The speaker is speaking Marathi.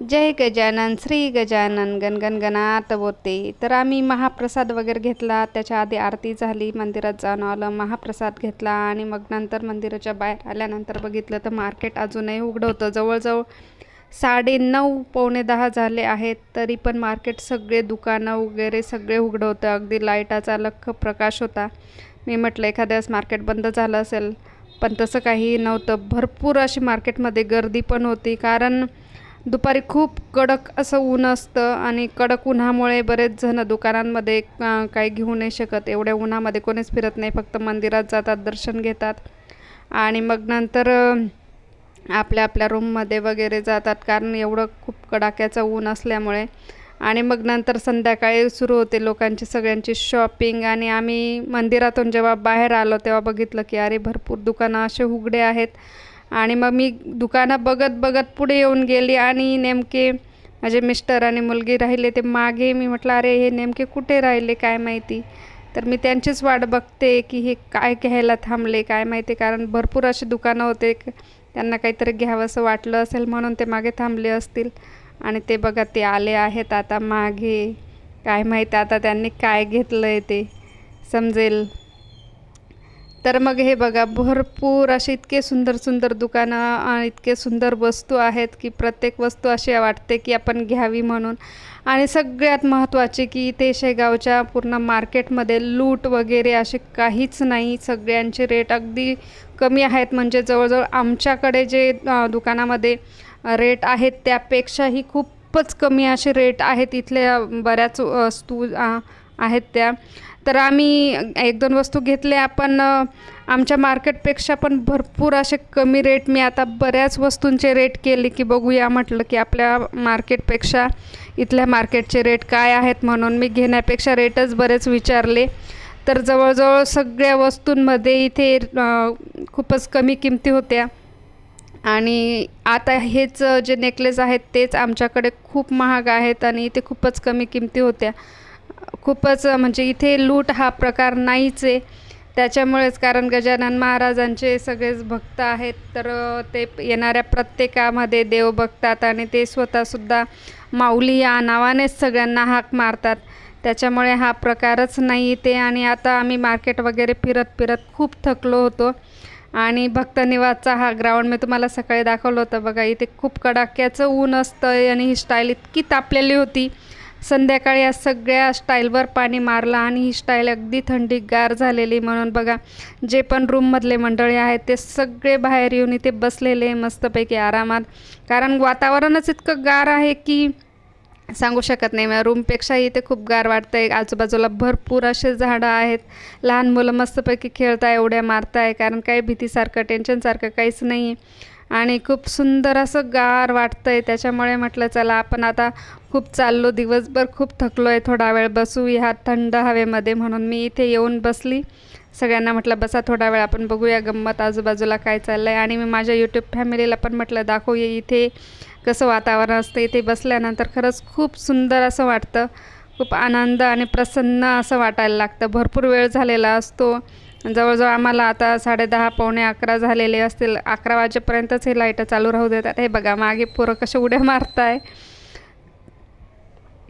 जय गजानन श्री गजानन गणगणगणात बोते तर आम्ही महाप्रसाद वगैरे घेतला त्याच्या आधी आरती झाली मंदिरात जाऊन आलं महाप्रसाद घेतला आणि मग नंतर मंदिराच्या बाहेर आल्यानंतर बघितलं तर मार्केट अजूनही उघडं होतं जवळजवळ साडे नऊ पावणे दहा झाले आहेत तरी पण मार्केट सगळे दुकानं वगैरे सगळे उघडं होतं अगदी लाईटाचा लख प्रकाश होता. मी म्हटलं एखाद्या वेळेस मार्केट बंद झालं असेल पण तसं काही नव्हतं. भरपूर अशी मार्केटमध्ये गर्दी पण होती कारण दुपारी खूप कडक असं ऊन असतं आणि कडक उन्हामुळे बरेच जण दुकानांमध्ये काही घेऊ नाही शकत. एवढ्या उन्हामध्ये कोणीच फिरत नाही फक्त मंदिरात जातात दर्शन घेतात. आणि मग नंतर आपल्या आपल्या रूममध्ये वगैरे जातात कारण एवढं खूप कडाक्याचं ऊन असल्यामुळे. आणि मग नंतर संध्याकाळी सुरू होते लोकांची सगळ्यांची शॉपिंग आणि आम्ही मंदिरातून जेव्हा बाहेर आलो तेव्हा बघितलं की अरे भरपूर दुकानं असे उघडे आहेत. आणि मग मी दुकानं बघत बघत पुढे येऊन गेली आणि नेमके माझे मिस्टर आणि मुलगी राहिले ते मागे. मी म्हटलं अरे हे नेमके कुठे राहिले काय माहिती? तर मी त्यांचीच वाट बघते की हे काय घ्यायला थांबले काय माहिती कारण भरपूर अशी दुकानं होते त्यांना काहीतरी घ्यावंसं वाटलं असेल म्हणून ते मागे थांबले असतील. आणि ते बघा ते आले आहेत आता मागे. काय माहिती आता त्यांनी काय घेतलं आहे ते समजेल. तर मग हे बघा भरपूर असे इतके सुंदर सुंदर दुकानं आणि इतके सुंदर वस्तू आहेत की प्रत्येक वस्तू अशी वाटते की आपण घ्यावी म्हणून. आणि सगळ्यात महत्त्वाचे की इथे शेगावच्या पूर्ण मार्केटमध्ये लूट वगैरे असे काहीच नाही. सगळ्यांचे रेट अगदी कमी आहेत. म्हणजे जवळजवळ आमच्याकडे जे दुकानामध्ये रेट आहेत त्यापेक्षाही खूपच कमी असे रेट आहेत. इथल्या बऱ्याच वस्तू आहेत त्या. तर आम्ही एक दोन वस्तू घेतल्या पण आमच्या मार्केटपेक्षा पण भरपूर असे कमी रेट मी आता बऱ्याच वस्तूंचे रेट केले की बघूया म्हटलं की आपल्या मार्केटपेक्षा इथल्या मार्केटचे रेट काय आहेत म्हणून मी घेण्यापेक्षा रेटच बरेच विचारले. तर जवळजवळ सगळ्या वस्तूंमध्ये इथे खूपच कमी किमती होत्या. आणि आता हेच जे नेकलेस आहेत तेच आमच्याकडे खूप महाग आहेत आणि इथे खूपच कमी किमती होत्या. खूपच म्हणजे इथे लूट हा प्रकार नाहीच आहे. त्याच्यामुळेच कारण गजानन महाराजांचे सगळेच भक्त आहेत. तर ते येणाऱ्या प्रत्येकामध्ये देव बघतात आणि ते स्वतःसुद्धा माऊली या नावानेच सगळ्यांना हाक मारतात. त्याच्यामुळे हा प्रकारच नाही इथे. आणि आता आम्ही मार्केट वगैरे फिरत फिरत खूप थकलो होतो. आणि भक्तनिवासचा हा ग्राउंड मी तुम्हाला सकाळी दाखवलं होतं बघा. इथे खूप कडाक्याचं ऊन असतं आणि ही स्टाईल इतकी तापलेली होती. संध्याकाळी या सगळ्या स्टाईलवर पाणी मारलं आणि ही स्टाईल अगदी थंडी गार झालेली म्हणून बघा जे पण रूममधले मंडळी आहेत ते सगळे बाहेर येऊन इथे बसलेले मस्तपैकी आरामात. कारण वातावरणच इतकं गार आहे की सांगू शकत नाही. मला रूमपेक्षाही इथे खूप गार वाटतं आहे आजूबाजूला भरपूर असे झाडं आहेत. लहान मुलं मस्तपैकी खेळताय उड्या मारताय कारण काही भीतीसारखं टेन्शनसारखं काहीच नाही. आहे आणि खूप सुंदर असं गार वाटतं आहे त्याच्यामुळे म्हटलं चला आपण आता खूप चाललो. दिवसभर खूप थकलो आहे थोडा वेळ बसू ह्या थंड हवेमध्ये म्हणून मी इथे येऊन बसली. सगळ्यांना म्हटलं बसा थोडा वेळ आपण बघूया गंमत आजूबाजूला काय चाललं आहे आणि मी माझ्या यूट्यूब फॅमिलीला पण म्हटलं दाखवूया इथे कसं वातावरण असतं इथे बसल्यानंतर खरंच खूप सुंदर असं वाटतं. खूप आनंद आणि प्रसन्न असं वाटायला लागतं. भरपूर वेळ झालेला असतो. जवळजवळ आम्हाला आता साडेदहा पावणे अकरा झालेले असतील. अकरा वाजेपर्यंतच हे लाईटं चालू राहू देतात. हे बघा मागे पोरं कसे उड्या मारताय.